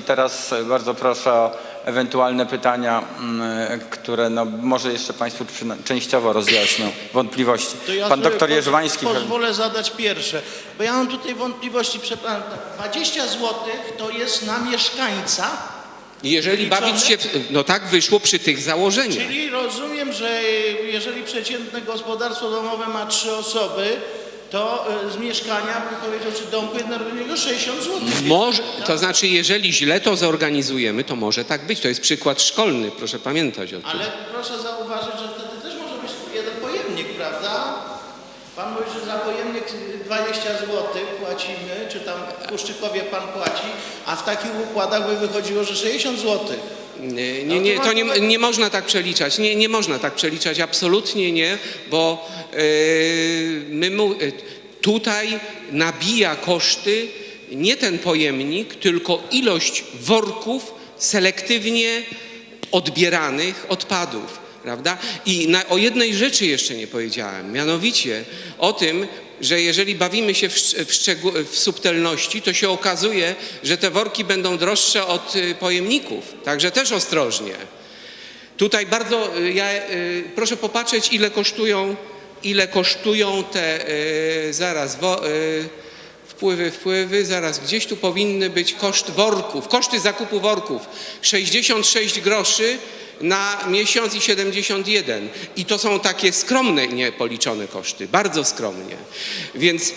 to teraz e, bardzo proszę o ewentualne pytania, mm, które no, może jeszcze Państwu częściowo rozjaśnią wątpliwości. To ja Pan doktor Jerzwański. Pozwolę zadać pierwsze, bo ja mam tutaj wątpliwości. Przepraszam, 20 zł to jest na mieszkańca, Jeżeli Liczone? bawić się, w, no tak wyszło przy tych założeniach. czyli rozumiem, że jeżeli przeciętne gospodarstwo domowe ma trzy osoby, to e, z mieszkania, bym powiedział, czy domku jednorodzinnego 60 zł. Może, to znaczy, jeżeli źle to zorganizujemy, to może tak być. To jest przykład szkolny, proszę pamiętać o tym. Ale proszę zauważyć, że wtedy też może być jeden pojemnik, prawda? Pan mówi, że za pojemnik 20 zł płacimy, czy tam w Puszczykowie pan płaci, a w takich układach by wychodziło, że 60 zł. Nie, nie, to nie, nie można tak przeliczać. Nie, nie można tak przeliczać, absolutnie nie, bo e, my e, tutaj nabija koszty nie ten pojemnik, tylko ilość worków selektywnie odbieranych odpadów. Prawda? I na, o jednej rzeczy jeszcze nie powiedziałem, mianowicie o tym, że jeżeli bawimy się w, w, w subtelności, to się okazuje, że te worki będą droższe od y, pojemników. Także też ostrożnie. Tutaj bardzo, y, ja, y, proszę popatrzeć, ile kosztują, ile kosztują te, zaraz, wo, wpływy, wpływy, zaraz, gdzieś tu powinny być koszt worków, koszty zakupu worków, 66 groszy na miesiąc i 71. I to są takie skromne, niepoliczone koszty, bardzo skromnie. Więc y,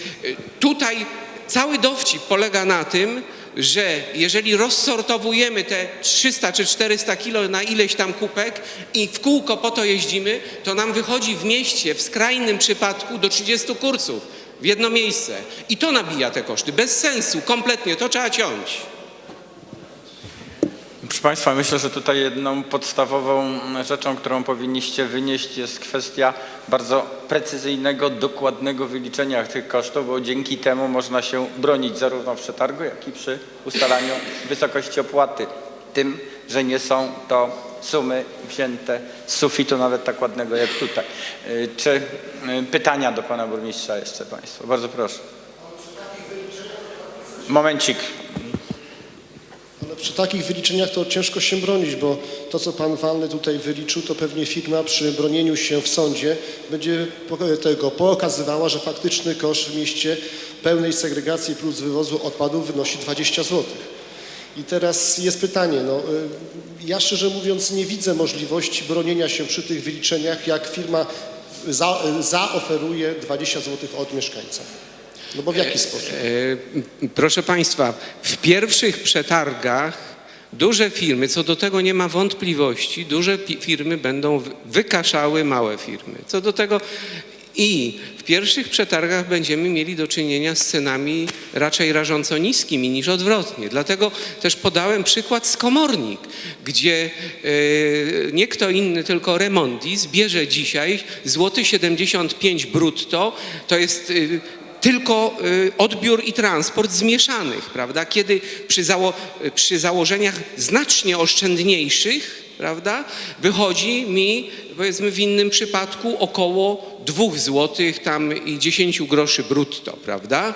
tutaj cały dowcip polega na tym, że jeżeli rozsortowujemy te 300 czy 400 kilo na ileś tam kupek i w kółko po to jeździmy, to nam wychodzi w mieście w skrajnym przypadku do 30 kursów w jedno miejsce. I to nabija te koszty. Bez sensu, kompletnie, to trzeba ciąć. Proszę Państwa, myślę, że tutaj jedną podstawową rzeczą, którą powinniście wynieść jest kwestia bardzo precyzyjnego, dokładnego wyliczenia tych kosztów, bo dzięki temu można się bronić zarówno w przetargu, jak i przy ustalaniu wysokości opłaty. Tym, że nie są to sumy wzięte z sufitu nawet tak ładnego jak tutaj. Y, Czy y, pytania do Pana Burmistrza jeszcze Państwo? Bardzo proszę. Momencik. Ale przy takich wyliczeniach to ciężko się bronić, bo to, co pan Walny tutaj wyliczył, to pewnie firma przy bronieniu się w sądzie będzie tego pokazywała, że faktyczny koszt w mieście pełnej segregacji plus wywozu odpadów wynosi 20 zł. I teraz jest pytanie, no, y, ja szczerze mówiąc nie widzę możliwości bronienia się przy tych wyliczeniach, jak firma za, zaoferuje 20 zł od mieszkańca. No bo w jaki sposób? E, Proszę Państwa, w pierwszych przetargach duże firmy, co do tego nie ma wątpliwości, duże firmy będą wy- wykaszały małe firmy. Co do tego i w pierwszych przetargach będziemy mieli do czynienia z cenami raczej rażąco niskimi niż odwrotnie. Dlatego też podałem przykład z komornik, gdzie e, nie kto inny, tylko Remondis bierze dzisiaj złoty 75 brutto, to jest e, tylko y, odbiór i transport zmieszanych, prawda? Kiedy przy, zało, przy założeniach znacznie oszczędniejszych, prawda, wychodzi mi, powiedzmy w innym przypadku, około 2 złotych tam i 10 groszy brutto, prawda?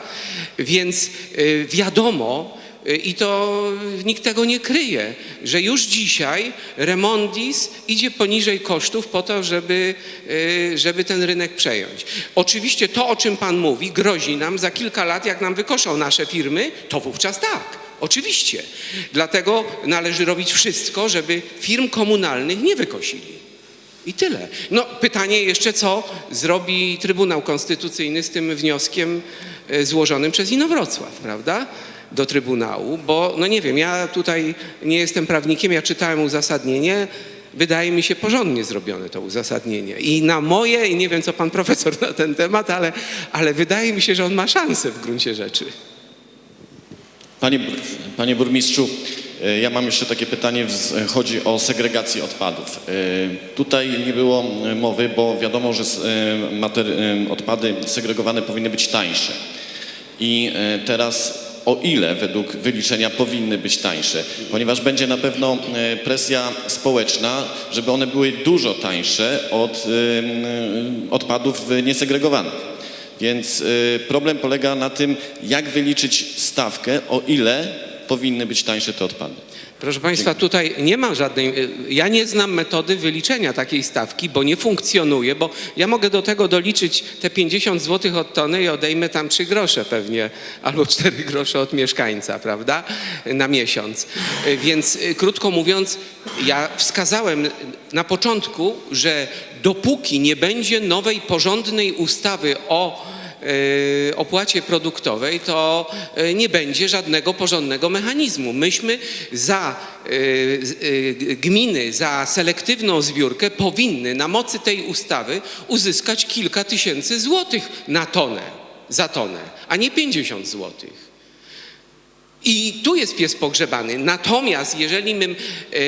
Więc y, wiadomo, y, i to nikt tego nie kryje, że już dzisiaj Remondis idzie poniżej kosztów po to, żeby, y, żeby ten rynek przejąć. Oczywiście to, o czym Pan mówi, grozi nam za kilka lat, jak nam wykoszą nasze firmy, to wówczas tak. Oczywiście. Dlatego należy robić wszystko, żeby firm komunalnych nie wykosili. I tyle. No pytanie jeszcze, co zrobi Trybunał Konstytucyjny z tym wnioskiem e, złożonym przez Inowrocław, prawda? Do Trybunału, bo no nie wiem, ja tutaj nie jestem prawnikiem, ja czytałem uzasadnienie, wydaje mi się porządnie zrobione to uzasadnienie. I na moje, i nie wiem co pan profesor na ten temat, ale, ale wydaje mi się, że on ma szansę w gruncie rzeczy. Panie, panie burmistrzu, e, ja mam jeszcze takie pytanie, chodzi o segregację odpadów. E, Tutaj nie było e, mowy, bo wiadomo, że odpady segregowane powinny być tańsze. I teraz o ile według wyliczenia powinny być tańsze? Ponieważ będzie na pewno presja społeczna, żeby one były dużo tańsze od odpadów niesegregowanych. Więc y, problem polega na tym, jak wyliczyć stawkę, o ile powinny być tańsze te odpady. Proszę Państwa, tutaj nie ma żadnej. Ja nie znam metody wyliczenia takiej stawki, bo nie funkcjonuje, bo ja mogę do tego doliczyć te 50 zł od tony i odejmę tam 3 grosze pewnie, albo 4 grosze od mieszkańca, prawda, na miesiąc. Więc y, krótko mówiąc, ja wskazałem na początku, że dopóki nie będzie nowej, porządnej ustawy o opłacie produktowej, to e, nie będzie żadnego porządnego mechanizmu. Myśmy za e, gminy, za selektywną zbiórkę powinny na mocy tej ustawy uzyskać kilka tysięcy złotych na tonę, za tonę, a nie 50 złotych. I tu jest pies pogrzebany. Natomiast jeżeli my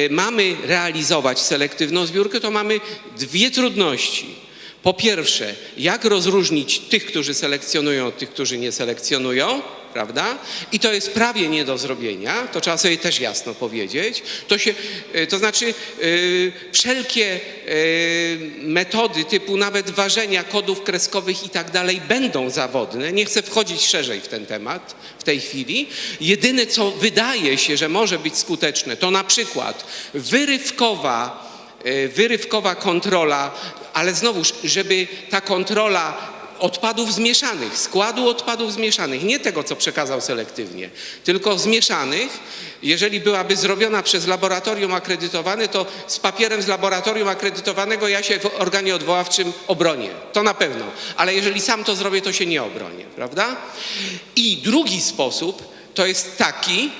mamy realizować selektywną zbiórkę, to mamy dwie trudności. Po pierwsze, jak rozróżnić tych, którzy selekcjonują od tych, którzy nie selekcjonują, prawda? I to jest prawie nie do zrobienia, to trzeba sobie też jasno powiedzieć. To, się, e, to znaczy e, wszelkie e, metody typu nawet ważenia kodów kreskowych i tak dalej będą zawodne. Nie chcę wchodzić szerzej w ten temat w tej chwili. Jedyne, co wydaje się, że może być skuteczne, to na przykład wyrywkowa e, wyrywkowa kontrola, ale znowuż, żeby ta kontrola odpadów zmieszanych, składu odpadów zmieszanych, nie tego, co przekazał selektywnie, tylko zmieszanych, jeżeli byłaby zrobiona przez laboratorium akredytowane, to z papierem z laboratorium akredytowanego ja się w organie odwoławczym obronię. To na pewno. Ale jeżeli sam to zrobię, to się nie obronię, prawda? I drugi sposób to jest taki,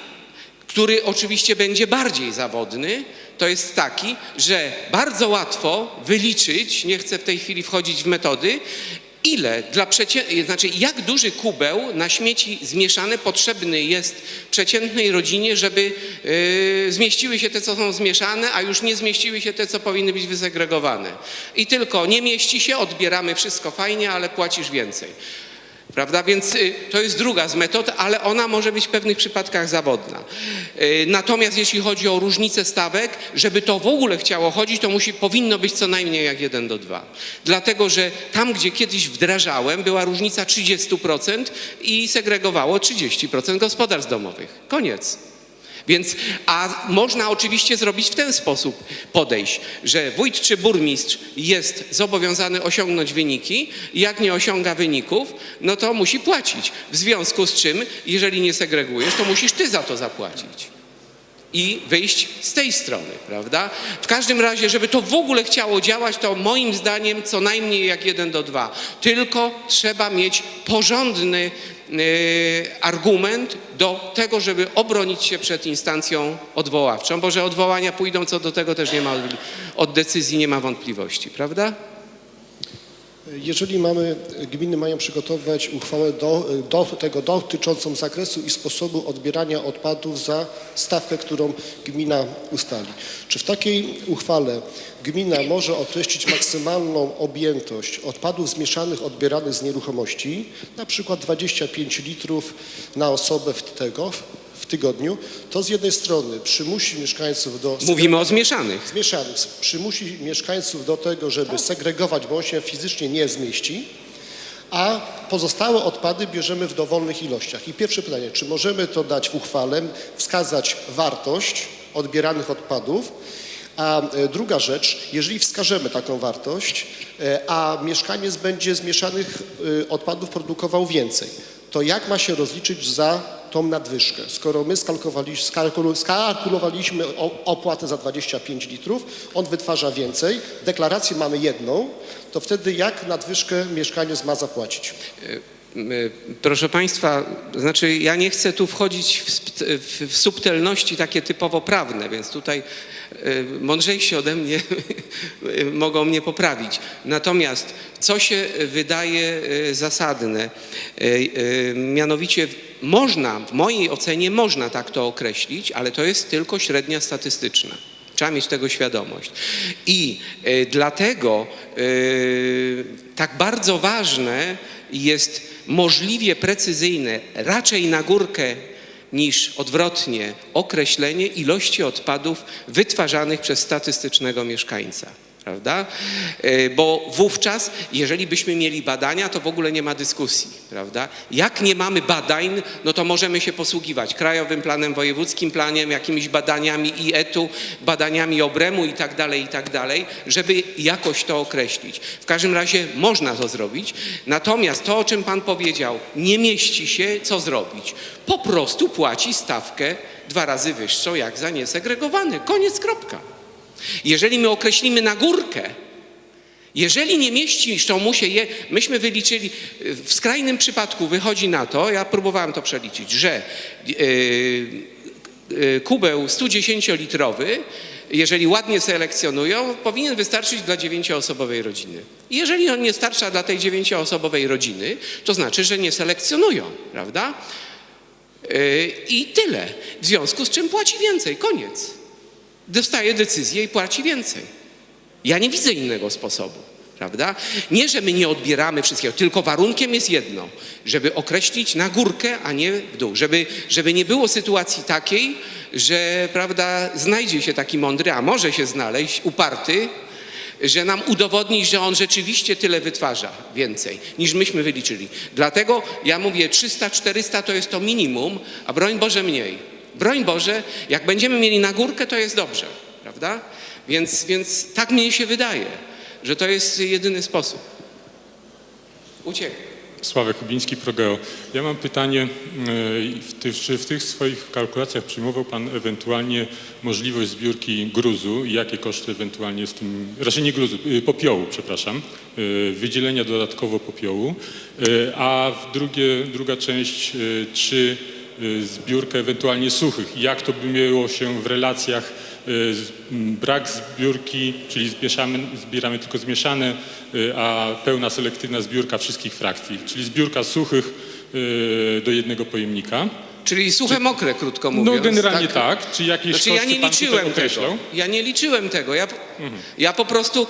który oczywiście będzie bardziej zawodny, to jest taki, że bardzo łatwo wyliczyć, nie chcę w tej chwili wchodzić w metody, ile dla przeciętnej, znaczy jak duży kubeł na śmieci zmieszane potrzebny jest przeciętnej rodzinie, żeby yy, zmieściły się te, co są zmieszane, a już nie zmieściły się te, co powinny być wysegregowane. I tylko nie mieści się, odbieramy wszystko fajnie, ale płacisz więcej. Prawda? Więc y, to jest druga z metod, ale ona może być w pewnych przypadkach zawodna. Y, Natomiast jeśli chodzi o różnicę stawek, żeby to w ogóle chciało chodzić, to musi, powinno być co najmniej jak 1 do 2. Dlatego, że tam, gdzie kiedyś wdrażałem, była różnica 30% i segregowało 30% gospodarstw domowych. Koniec. Więc, a można oczywiście zrobić w ten sposób podejść, że wójt czy burmistrz jest zobowiązany osiągnąć wyniki, jak nie osiąga wyników, no to musi płacić. W związku z czym, jeżeli nie segregujesz, to musisz ty za to zapłacić. I wyjść z tej strony, prawda? W każdym razie, żeby to w ogóle chciało działać, to moim zdaniem co najmniej jak 1 do 2. Tylko trzeba mieć porządny e, argument do tego, żeby obronić się przed instancją odwoławczą, bo że odwołania pójdą, co do tego też nie ma, od decyzji nie ma wątpliwości, prawda? Jeżeli mamy, gminy mają przygotować uchwałę do, do tego dotyczącą zakresu i sposobu odbierania odpadów za stawkę, którą gmina ustali. Czy w takiej uchwale gmina może określić maksymalną objętość odpadów zmieszanych odbieranych z nieruchomości, na przykład 25 litrów na osobę w tego, w tygodniu, to z jednej strony przymusi mieszkańców do Mówimy o zmieszanych. zmieszanych przymusi mieszkańców do tego, żeby segregować, bo on się fizycznie nie zmieści, a pozostałe odpady bierzemy w dowolnych ilościach. I pierwsze pytanie, czy możemy to dać w uchwale, wskazać wartość odbieranych odpadów, a e, druga rzecz, jeżeli wskażemy taką wartość, e, a mieszkaniec będzie zmieszanych e, odpadów produkował więcej, to jak ma się rozliczyć za tą nadwyżkę? Skoro my skalkulowaliśmy, opłatę za 25 litrów, on wytwarza więcej, deklarację mamy jedną, to wtedy jak nadwyżkę mieszkaniec ma zapłacić? Y, Proszę Państwa, znaczy ja nie chcę tu wchodzić w, w, w subtelności takie typowo prawne, więc tutaj mądrzejsi ode mnie y, mogą mnie poprawić. Natomiast co się wydaje y, zasadne, y, y, mianowicie można, w mojej ocenie można tak to określić, ale to jest tylko średnia statystyczna. Trzeba mieć tego świadomość. I y, dlatego y, tak bardzo ważne jest możliwie precyzyjne, raczej na górkę niż odwrotnie, określenie ilości odpadów wytwarzanych przez statystycznego mieszkańca. Prawda? E, Bo wówczas, jeżeli byśmy mieli badania, to w ogóle nie ma dyskusji, prawda? Jak nie mamy badań, no to możemy się posługiwać krajowym planem, wojewódzkim planem, jakimiś badaniami IET-u, badaniami obremu i tak dalej, i tak dalej, żeby jakoś to określić. W każdym razie można to zrobić, natomiast to, o czym Pan powiedział, nie mieści się, co zrobić? Po prostu płaci stawkę dwa razy wyższą, jak za niesegregowany. Koniec, kropka. Jeżeli my określimy na górkę, jeżeli nie mieściszczą mu się je, myśmy wyliczyli, w skrajnym przypadku wychodzi na to, ja próbowałem to przeliczyć, że yy, yy, kubeł 110-litrowy, jeżeli ładnie selekcjonują, powinien wystarczyć dla dziewięcioosobowej rodziny. Jeżeli on nie starcza dla tej dziewięcioosobowej rodziny, to znaczy, że nie selekcjonują, prawda? Yy, I tyle. W związku z czym płaci więcej. Koniec. Dostaje decyzję i płaci więcej. Ja nie widzę innego sposobu, prawda? Nie, że my nie odbieramy wszystkiego, tylko warunkiem jest jedno, żeby określić na górkę, a nie w dół. Żeby, żeby nie było sytuacji takiej, że, prawda, znajdzie się taki mądry, a może się znaleźć, uparty, że nam udowodni, że on rzeczywiście tyle wytwarza więcej niż myśmy wyliczyli. Dlatego ja mówię 300-400 to jest to minimum, a broń Boże mniej. Broń Boże, jak będziemy mieli na górkę, to jest dobrze, prawda? Więc, więc tak mnie się wydaje, że to jest jedyny sposób. Uciekł. Sławek Kubiński, Progeo. Ja mam pytanie, e, czy w tych swoich kalkulacjach przyjmował Pan ewentualnie możliwość zbiórki gruzu i jakie koszty ewentualnie z tym, raczej nie gruzu, y, popiołu, przepraszam, y, wydzielenia dodatkowo popiołu, a w drugie, druga część, czy zbiórkę ewentualnie suchych jak to by miało się w relacjach y, brak zbiórki, czyli zbieramy, zbieramy tylko zmieszane, y, a pełna selektywna zbiórka wszystkich frakcji, czyli zbiórka suchych y, do jednego pojemnika. Czyli suche, mokre, krótko mówiąc. No generalnie tak. Czy jakieś Znaczy ja nie liczyłem określał? tego. Ja nie liczyłem tego. Ja, ja po prostu,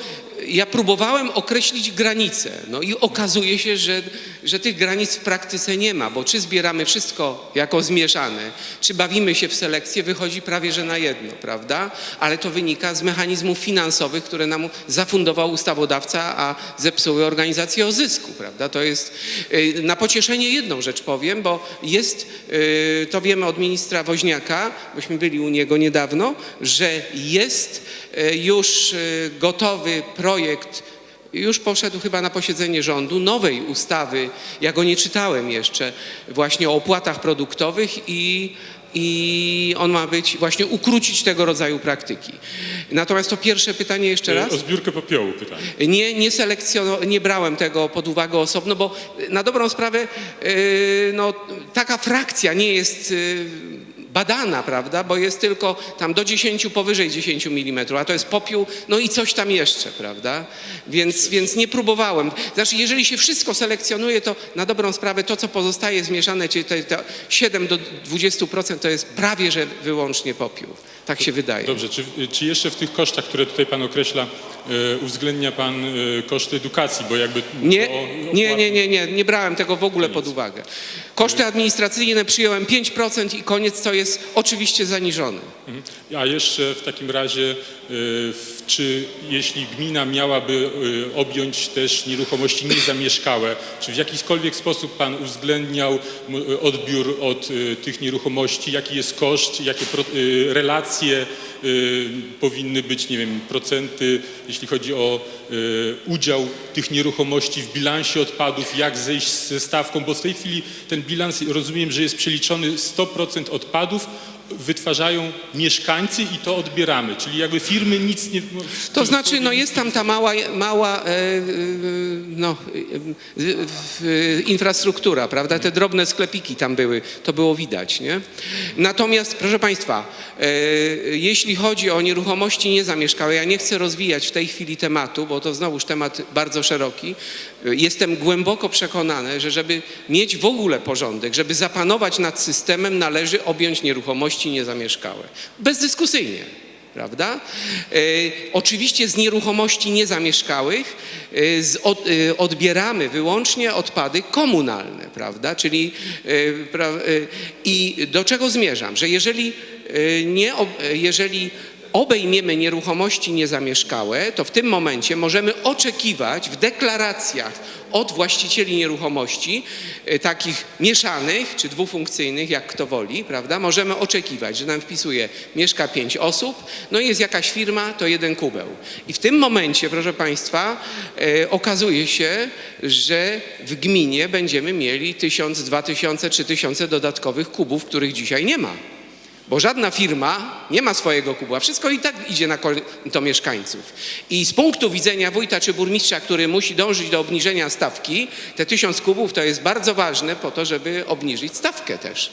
ja próbowałem określić granice. No i okazuje się, że, że tych granic w praktyce nie ma, bo czy zbieramy wszystko jako zmieszane, czy bawimy się w selekcję, wychodzi prawie że na jedno, prawda? Ale to wynika z mechanizmów finansowych, które nam zafundował ustawodawca, a zepsuły organizację o zysku, prawda? To jest y, na pocieszenie jedną rzecz powiem, bo jest, y, to wiemy od ministra Woźniaka, bośmy byli u niego niedawno, że jest już y, gotowy projekt już poszedł chyba na posiedzenie rządu nowej ustawy, ja go nie czytałem jeszcze, właśnie o opłatach produktowych i, i on ma być, właśnie ukrócić tego rodzaju praktyki. Natomiast to pierwsze pytanie jeszcze raz. Y, O zbiórkę popiołu pytanie. Nie, nie, selekcjono, nie brałem tego pod uwagę osobno, bo na dobrą sprawę no, taka frakcja nie jest badana, prawda, bo jest tylko tam do 10, powyżej 10 mm, a to jest popiół, no i coś tam jeszcze, prawda, więc, więc nie próbowałem. Znaczy, jeżeli się wszystko selekcjonuje, to na dobrą sprawę to, co pozostaje zmieszane, czyli te, te 7 do 20% to jest prawie, że wyłącznie popiół. Tak się wydaje. Dobrze, czy, czy jeszcze w tych kosztach, które tutaj Pan określa, y, uwzględnia Pan y, koszty edukacji, bo jakby... Nie, to nie, nie, nie, nie, nie brałem tego w ogóle pod uwagę. Koszty administracyjne przyjąłem 5% i koniec to jest oczywiście zaniżone. Mhm. A jeszcze w takim razie, y, w- czy jeśli gmina miałaby y, objąć też nieruchomości niezamieszkałe, czy w jakikolwiek sposób Pan uwzględniał odbiór od y, tych nieruchomości, jaki jest koszt, jakie y, relacje powinny być, nie wiem, procenty, jeśli chodzi o udział tych nieruchomości w bilansie odpadów, jak zejść ze stawką, bo w tej chwili ten bilans rozumiem, że jest przeliczony 100% odpadów wytwarzają mieszkańcy i to odbieramy, czyli jakby firmy nic nie... To znaczy, no jest tam ta mała, mała e, e, no, e, infrastruktura, prawda? Te drobne sklepiki tam były, to było widać, nie? Natomiast, proszę Państwa, jeśli chodzi o nieruchomości niezamieszkałe, ja nie chcę rozwijać w tej chwili tematu, bo to znowuż temat bardzo szeroki. Jestem głęboko przekonany, że żeby mieć w ogóle porządek, żeby zapanować nad systemem, należy objąć nieruchomości niezamieszkałe. Bezdyskusyjnie prawda? E, oczywiście z nieruchomości niezamieszkałych e, z, od, e, odbieramy wyłącznie odpady komunalne, prawda? Czyli pra, i do czego zmierzam? Że jeżeli, nie, jeżeli obejmiemy nieruchomości niezamieszkałe, to w tym momencie możemy oczekiwać w deklaracjach od właścicieli nieruchomości, e, takich mieszanych czy dwufunkcyjnych, jak kto woli, prawda? Możemy oczekiwać, że nam wpisuje mieszka pięć osób, no i jest jakaś firma, to jeden kubeł. I w tym momencie, proszę Państwa, e, okazuje się, że w gminie będziemy mieli tysiąc, dwa tysiące, trzy tysiące dodatkowych kubów, których dzisiaj nie ma. Bo żadna firma nie ma swojego kubła. Wszystko i tak idzie na to mieszkańców. I z punktu widzenia wójta czy burmistrza, który musi dążyć do obniżenia stawki, te tysiąc kubów to jest bardzo ważne po to, żeby obniżyć stawkę też.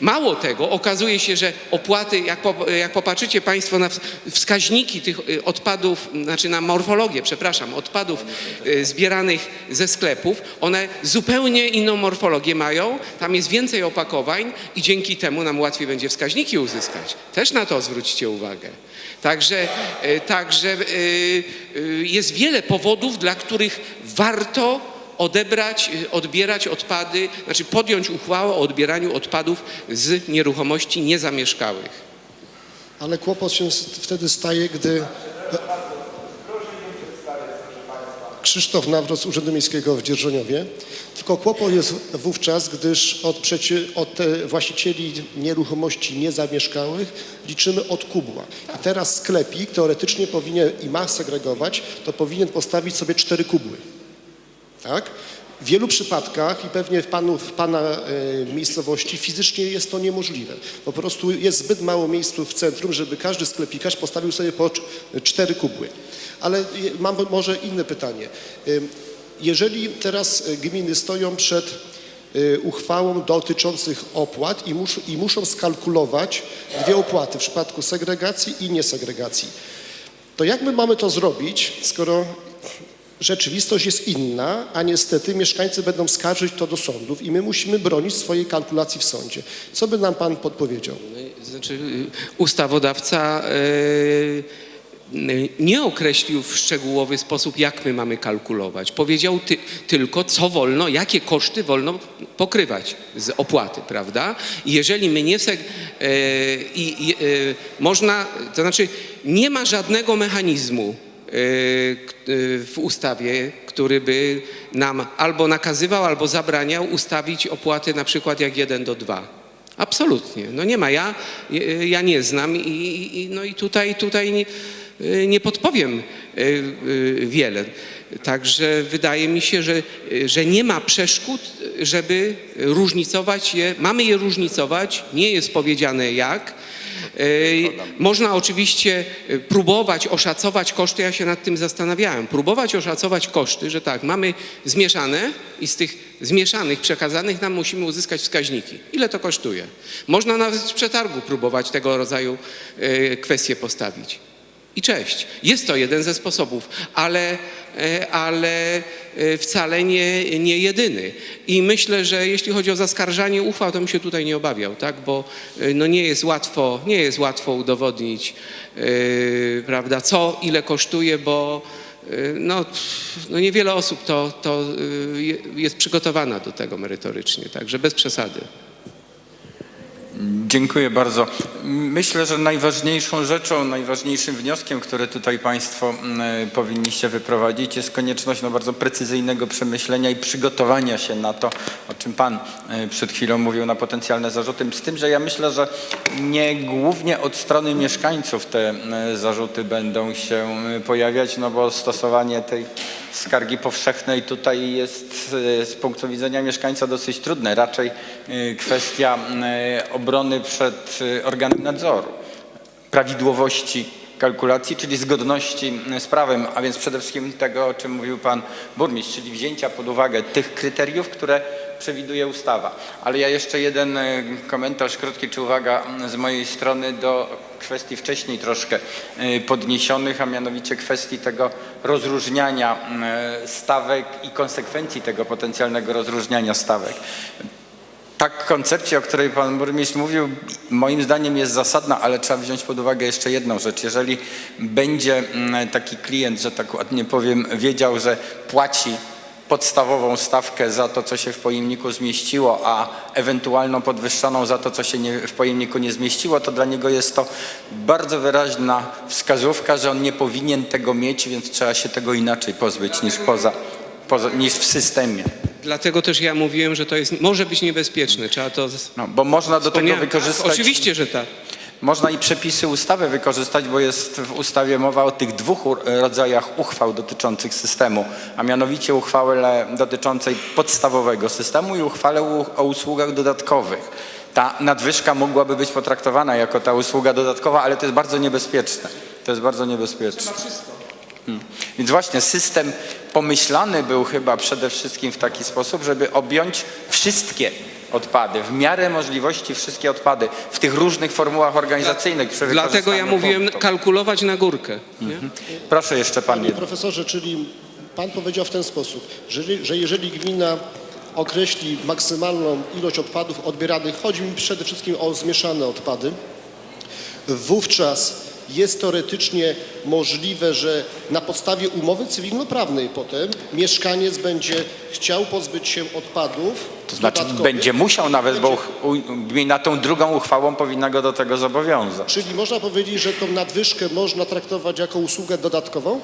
Mało tego, okazuje się, że opłaty, jak, po, jak popatrzycie Państwo na wskaźniki tych y, odpadów, znaczy na morfologię, przepraszam, odpadów y, zbieranych ze sklepów, one zupełnie inną morfologię mają, tam jest więcej opakowań i dzięki temu nam łatwiej będzie wskaźniki uzyskać. Też na to zwróćcie uwagę. Także, e, także e, e, jest wiele powodów, dla których warto odebrać, odbierać odpady, znaczy podjąć uchwałę o odbieraniu odpadów z nieruchomości niezamieszkałych. Ale kłopot się wtedy staje, gdy Krzysztof Nawrot z Urzędu Miejskiego w Dzierżoniowie. Tylko kłopot jest wówczas, gdyż od, przecie, od e, właścicieli nieruchomości niezamieszkałych liczymy od kubła. I teraz sklepik teoretycznie powinien i ma segregować, to powinien postawić sobie cztery kubły. Tak? W wielu przypadkach i pewnie w, panu, w Pana e, miejscowości fizycznie jest to niemożliwe. Po prostu jest zbyt mało miejsc w centrum, żeby każdy sklepikarz postawił sobie po cz- cztery kubły. Ale mam może inne pytanie. Jeżeli teraz e, gminy stoją przed e, uchwałą dotyczących opłat i, mus, i muszą skalkulować dwie opłaty w przypadku segregacji i niesegregacji, to jak my mamy to zrobić, skoro rzeczywistość jest inna, a niestety mieszkańcy będą skarżyć to do sądów i my musimy bronić swojej kalkulacji w sądzie. Co by nam Pan podpowiedział? Znaczy, y, ustawodawca y, y, nie określił w szczegółowy sposób, jak my mamy kalkulować. Powiedział ty, tylko, co wolno, jakie koszty wolno pokrywać z opłaty, prawda? I jeżeli my nie... Seg- i, y, można, to znaczy, nie ma żadnego mechanizmu, y, w ustawie, który by nam albo nakazywał, albo zabraniał ustawić opłaty na przykład jak 1 do 2. Absolutnie. No nie ma. Ja, ja nie znam i, i, no i tutaj, tutaj nie, nie podpowiem y, y, wiele. Także wydaje mi się, że, że nie ma przeszkód, żeby różnicować je. Mamy je różnicować, nie jest powiedziane jak. Y, Można oczywiście y, próbować oszacować koszty, ja się nad tym zastanawiałem, próbować oszacować koszty, że tak, mamy zmieszane i z tych zmieszanych, przekazanych nam musimy uzyskać wskaźniki. Ile to kosztuje? Można nawet w przetargu próbować tego rodzaju y, kwestie postawić. I cześć. Jest to jeden ze sposobów, ale, e, ale e, wcale nie, nie jedyny. I myślę, że jeśli chodzi o zaskarżanie uchwał, to bym się tutaj nie obawiał, tak? bo e, no nie, jest łatwo, nie jest łatwo udowodnić, e, prawda, co, ile kosztuje, bo e, no, no niewiele osób to, to je- jest przygotowana do tego merytorycznie, także bez przesady. Dziękuję bardzo. Myślę, że najważniejszą rzeczą, najważniejszym wnioskiem, który tutaj Państwo mm, powinniście wyprowadzić, jest konieczność no, bardzo precyzyjnego przemyślenia i przygotowania się na to, o czym Pan e, przed chwilą mówił, na potencjalne zarzuty. Z tym, że ja myślę, że nie głównie od strony mieszkańców te e, zarzuty będą się e, pojawiać, no bo stosowanie tej skargi powszechnej tutaj jest e, z punktu widzenia mieszkańca dosyć trudne. Raczej e, kwestia e, obrony przed organem nadzoru, prawidłowości kalkulacji, czyli zgodności z prawem, a więc przede wszystkim tego, o czym mówił pan burmistrz, czyli wzięcia pod uwagę tych kryteriów, które przewiduje ustawa. Ale ja jeszcze jeden e, komentarz krótki czy uwaga m, z mojej strony do kwestii wcześniej troszkę e, podniesionych, a mianowicie kwestii tego rozróżniania m, e, stawek i konsekwencji tego potencjalnego rozróżniania stawek. Ta koncepcja, o której pan burmistrz mówił, moim zdaniem jest zasadna, ale trzeba wziąć pod uwagę jeszcze jedną rzecz. Jeżeli będzie mm, taki klient, że tak ładnie powiem, wiedział, że płaci podstawową stawkę za to, co się w pojemniku zmieściło, a ewentualną podwyższoną za to, co się nie, w pojemniku nie zmieściło, to dla niego jest to bardzo wyraźna wskazówka, że on nie powinien tego mieć, więc trzeba się tego inaczej pozbyć niż, poza, poza, niż w systemie. Dlatego też ja mówiłem, że to jest, może być niebezpieczne. Trzeba to... No, bo można do tego wykorzystać... Oczywiście, że tak. Można i przepisy ustawy wykorzystać, bo jest w ustawie mowa o tych dwóch u- rodzajach uchwał dotyczących systemu, a mianowicie uchwale dotyczącej podstawowego systemu i uchwale o usługach dodatkowych. Ta nadwyżka mogłaby być potraktowana jako ta usługa dodatkowa, ale to jest bardzo niebezpieczne. To jest bardzo niebezpieczne. Hmm. Więc właśnie system pomyślany był chyba przede wszystkim w taki sposób, żeby objąć wszystkie odpady, w miarę możliwości wszystkie odpady w tych różnych formułach organizacyjnych. przy Dlatego ja mówiłem kalkulować na górkę. Nie? Proszę jeszcze pan Panie profesorze, czyli pan powiedział w ten sposób, że, że jeżeli gmina określi maksymalną ilość odpadów odbieranych, chodzi mi przede wszystkim o zmieszane odpady, wówczas jest teoretycznie możliwe, że na podstawie umowy cywilnoprawnej potem mieszkaniec będzie chciał pozbyć się odpadów. To znaczy będzie musiał nawet, bo Będzie- u- gmina tą drugą uchwałą powinna go do tego zobowiązać. Czyli można powiedzieć, że tą nadwyżkę można traktować jako usługę dodatkową?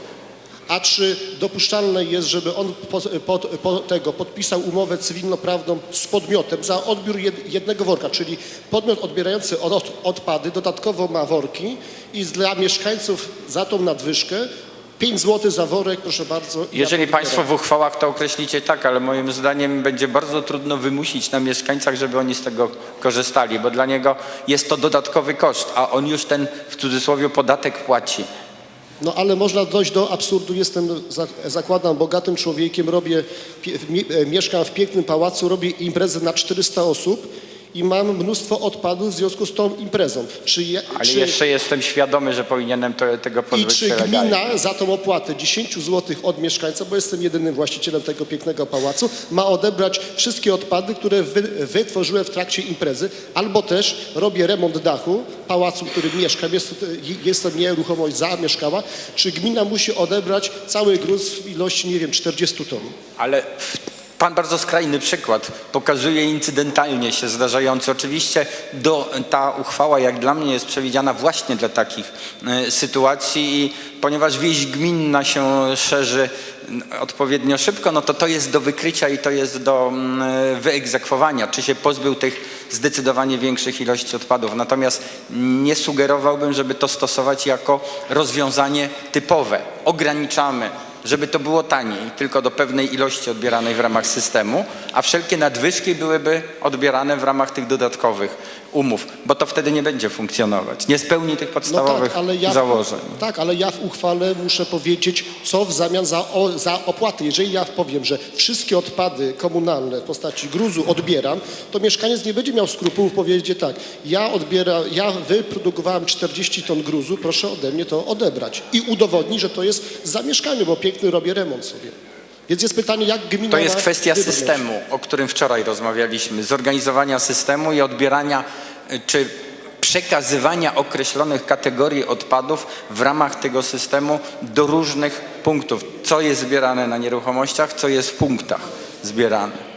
A czy dopuszczalne jest, żeby on po, po, po tego podpisał umowę cywilnoprawną z podmiotem za odbiór jed, jednego worka, czyli podmiot odbierający od, od, odpady dodatkowo ma worki i dla mieszkańców za tą nadwyżkę 5 zł za worek, proszę bardzo. Jeżeli ja państwo w uchwałach to określicie tak, ale moim zdaniem będzie bardzo trudno wymusić na mieszkańcach, żeby oni z tego korzystali, bo dla niego jest to dodatkowy koszt, a on już ten w cudzysłowie podatek płaci. No ale można dojść do absurdu. Jestem, za- zakładam, bogatym człowiekiem, robię, e, mieszkam w pięknym pałacu, robię imprezę na 400 osób i mam mnóstwo odpadów w związku z tą imprezą. Czy, je, Ale czy, jeszcze jestem świadomy, że powinienem to, tego I pozbyć czy się legalnie. gmina za tą opłatę 10 zł od mieszkańca, bo jestem jedynym właścicielem tego pięknego pałacu, ma odebrać wszystkie odpady, które wy, wytworzyłem w trakcie imprezy, albo też robię remont dachu pałacu, w którym mieszkam, jest, jest to nieruchomość zamieszkała, czy gmina musi odebrać cały gruz w ilości, nie wiem, 40 ton? Ale pan bardzo skrajny przykład pokazuje incydentalnie się zdarzający. Oczywiście do, ta uchwała, jak dla mnie, jest przewidziana właśnie dla takich e, sytuacji i ponieważ wieś gminna się szerzy m, odpowiednio szybko, no to to jest do wykrycia i to jest do mm, wyegzekwowania, czy się pozbył tych zdecydowanie większych ilości odpadów. Natomiast nie sugerowałbym, żeby to stosować jako rozwiązanie typowe. Ograniczamy żeby to było taniej, tylko do pewnej ilości odbieranej w ramach systemu, a wszelkie nadwyżki byłyby odbierane w ramach tych dodatkowych umów, bo to wtedy nie będzie funkcjonować. Nie spełni tych podstawowych założeń. Tak, ale ja w uchwale muszę powiedzieć, co w zamian za, o, za opłaty. Jeżeli ja powiem, że wszystkie odpady komunalne w postaci gruzu odbieram, to mieszkaniec nie będzie miał skrupułów powiedzieć tak, ja odbieram, ja wyprodukowałem 40 ton gruzu, proszę ode mnie to odebrać. I udowodni, że to jest za mieszkanie, bo piękny robię remont sobie. Więc jest pytanie, jak gmina To jest kwestia systemu, o którym wczoraj rozmawialiśmy, zorganizowania systemu i odbierania y, czy przekazywania określonych kategorii odpadów w ramach tego systemu do różnych punktów. Co jest zbierane na nieruchomościach, co jest w punktach zbierane.